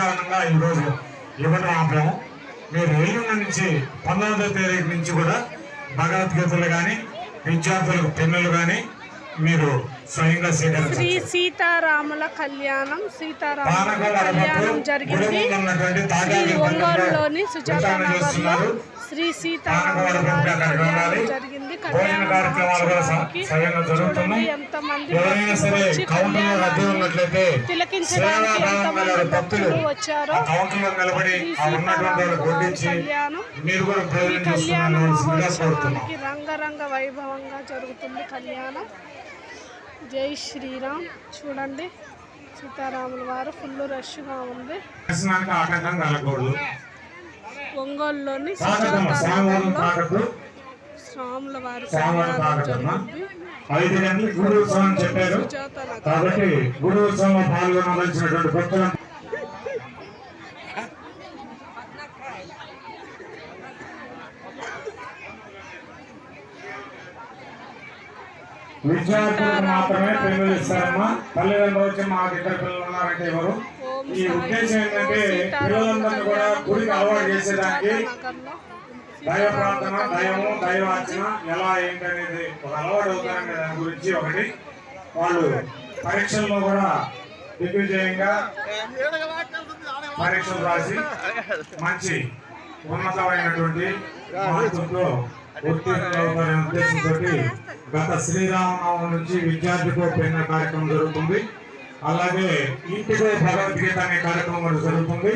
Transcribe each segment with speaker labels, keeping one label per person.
Speaker 1: కారణంగా ఈరోజు ఇవ్వడం ఆపాము మీరు ఎల్లుండి నుంచి పంతొమ్మిదో తారీఖు నుంచి కూడా భగవద్గీతలు కానీ విద్యార్థులకు పెన్నులు కానీ మీరు స్వయంగా
Speaker 2: శ్రీ సీతారాముల కళ్యాణం సీతారాముల కళ్యాణం జరిగింది శ్రీ ఒంగోలులోని సుజాత. శ్రీ సీతారాముల కళ్యాణం. జరిగింది
Speaker 1: భోజన కార్యక్రమాలు కూడా స్వయంగా జరుగుతున్నాయి. ఎవరైనా సరే కౌంటర్ రద్దీ
Speaker 2: కళ్యాణాన్ని
Speaker 1: ఉన్నట్లయితే భక్తులు కౌంటర్లో నిలబడి ఉన్నటువంటి వాళ్ళు
Speaker 2: సీతారాముల కళ్యాణం
Speaker 1: మీరు కూడా ప్రయోజనం
Speaker 2: మహోత్సవానికి రంగరంగ వైభవంగా జరుగుతుంది కళ్యాణం. జై శ్రీరామ్. చూడండి సీతారాముల వారు ఫుల్ రష్గా ఉంది. ఒంగోలులోని
Speaker 1: తాకటమ్మ
Speaker 2: సుజాత
Speaker 1: సోమవారం
Speaker 2: నగర్లో
Speaker 1: తాకట్టు
Speaker 2: స్వాముల వారి
Speaker 1: ఐదు గంటలకు గురు ఉత్సవం చెప్పారు. కాబట్టి గురు ఉత్సవంలో పాల్గొనవలసినటువంటి భక్తులు విద్యార్థులకు మాత్రమే పెన్నులు ఇస్తారమ్మా. తల్లిదండ్రులు వచ్చి మాకు ఇద్దరు పిల్లలు ఉన్నారంటే ఎవరు? ఈ ఉద్దేశం ఏంటంటే పిల్లలందరినీ కూడా గుడికి అలవాటు చేసేదానికి దైవ ప్రార్థన దైవము దైవార్చన ఎలా ఏంటనేది ఒక అలవాటు అవుతారనే దాని గురించి ఒకటి. వాళ్ళు పరీక్షల్లో కూడా దిగ్విజయంగా పరీక్షలు రాసి మంచి ఉన్నతమైనటువంటి మార్కులతో ఉత్తీర్ణులవుతారనే ఉద్దేశంతో గత శ్రీరామనవమి నుంచి విద్యార్థితో పెన్న కార్యక్రమం జరుగుతుంది. అలాగే ఇంటికో భగవద్గీత అనే కార్యక్రమం కూడా జరుగుతుంది.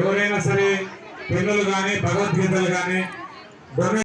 Speaker 1: ఎవరైనా సరే పెన్నులు కానీ భగవద్గీతలు కానీ డొనే